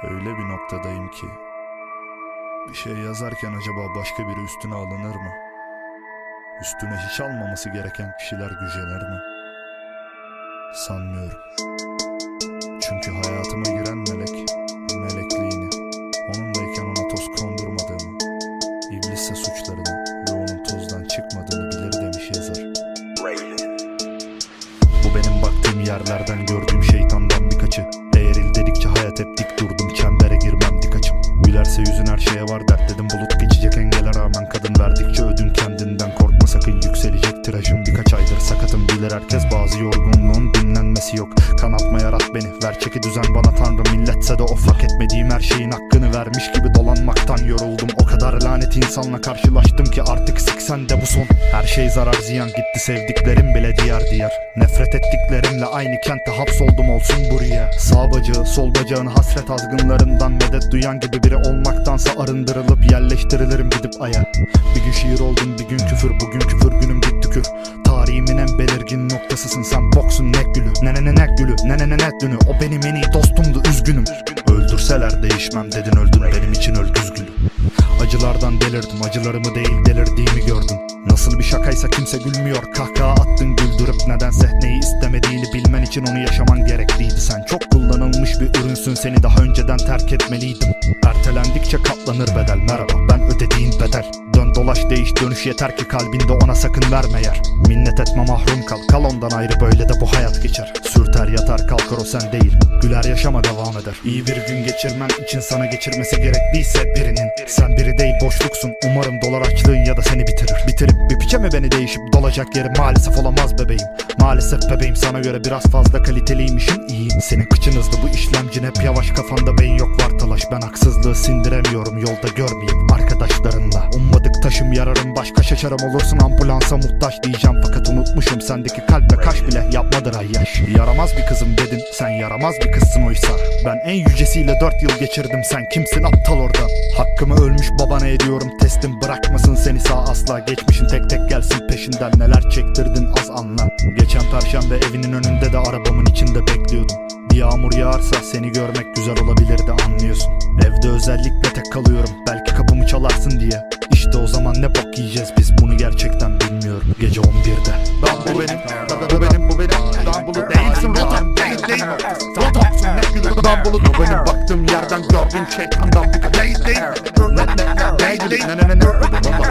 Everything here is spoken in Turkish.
Öyle bir noktadayım ki bir şey yazarken acaba başka biri üstüne alınır mı? Üstüne hiç almaması gereken kişiler gücenir mi? Sanmıyorum. Çünkü hayatıma giren melek, melekliğini, onunlayken ona toz kondurmadığımı, iblisse suçlarını ve onun tozdan çıkmadığını bilir demiş yazar. Bu benim baktığım yerlerden gördüğüm şeytandan birkaçı Eğril dedikçe hayat hep dik durdum çembere girmem dik açım. Gülerse yüzün her şeye var dert dedim bulut geçecek engele rağmen Kadın verdikçe ödün kendinden korkma sakın yükselecek tirajım. Birkaç aydır sakatım bilir herkes bazı Kanatma yarat beni ver çeki düzen bana tanrı milletse de of hak etmediğim her şeyin hakkını vermiş gibi dolanmaktan yoruldum. O kadar lanet insanla karşılaştım ki artık siksen de bu son. Her şey zarar ziyan gitti sevdiklerim bile diğer diğer. Nefret ettiklerimle aynı kentte hapsoldum olsun buraya. Sağ bacağı sol bacağın hasret azgınlarından medet duyan gibi biri olmaktansa arındırılıp yerleştirilirim gidip aya. Bir gün şiir oldun bir gün küfür bugün küfür günüm git tükür Tarihimin en belirgin noktasısın. Sen boksun ne gülü? Ne ne ne ne gülü? Ne ne ne ne dünü? O benim en iyi dostumdu üzgünüm. Öldürseler değişmem dedin öldün. Benim için öl güzgülü Acılardan delirdim acılarımı değil delirdiğimi gördün Nasıl bir şakaysa kimse gülmüyor. Kahkaha attın güldürüp Nedense neyi istemediğini bilmen için onu yaşaman gerekliydi. Sen çok kullanılmış bir ürünsün seni daha önceden terk etmeliydim. Ertelendikçe katlanır bedel. Merhaba ben ödediğin bedel Dön dolaş değiş dönüş yeter ki kalbinde ona sakın verme yer. Minnet etme mahrum kal. Kal ondan ayrı böyle de bu hayat geçer. Sürter yatar kalkar o sen değil. Güler yaşama devam eder. İyi bir gün geçirmen için sana geçirmesi gerekliyse birinin. Sen biri değil boşluksun. Umarım dolar açlığın ya da seni bitirir. Bitirip bir piçe mi beni değişip dolacak yeri maalesef olamaz bebeğim. Maalesef bebeğim sana göre biraz fazla kaliteliymişim. İyiyim Senin kıçın hızlı bu işlemcin hep yavaş kafanda beyin yok var talaş Ben haksızlığı sindiremiyorum yolda görmeyeyim arkadaşlarınla. Ummadık taşım yararım başka şaşarım olursun. Ambulansa muhtaç diyeceğim. Fakat unutmuşum sendeki kalp ve kaş bile yapmadır ay yaş Yaramaz bir kızım dedin sen yaramaz bir kızsın oysa. Ben en yücesiyle dört yıl geçirdim sen kimsin aptal oradan Hakkımı ölmüş babana ediyorum teslim bırakmasın seni. Sağ asla Geçmişin tek tek gelsin peşinden. Neler çektirdin az anla. Geçen perşembe evinin önünde de arabamın içinde bekliyordum. Bir yağmur yağarsa seni görmek güzel olabilirdi anlıyorsun. Evde özellikle tek kalıyorum. Belki kapımı çalarsın diye İşte o zaman ne bok yiyeceğiz biz bunu gerçekten bilmiyorum Gece 11'de Lan bu benim, bu benim, bu benim. Lan bulut değilsin, rotom değil, değil. Rotomsun, ne gülü. Lan bulut bu benim baktığım yerden gördüğüm şeytandan bir değil, değil. Ne, ne, ne. Ne, ne, ne, ne.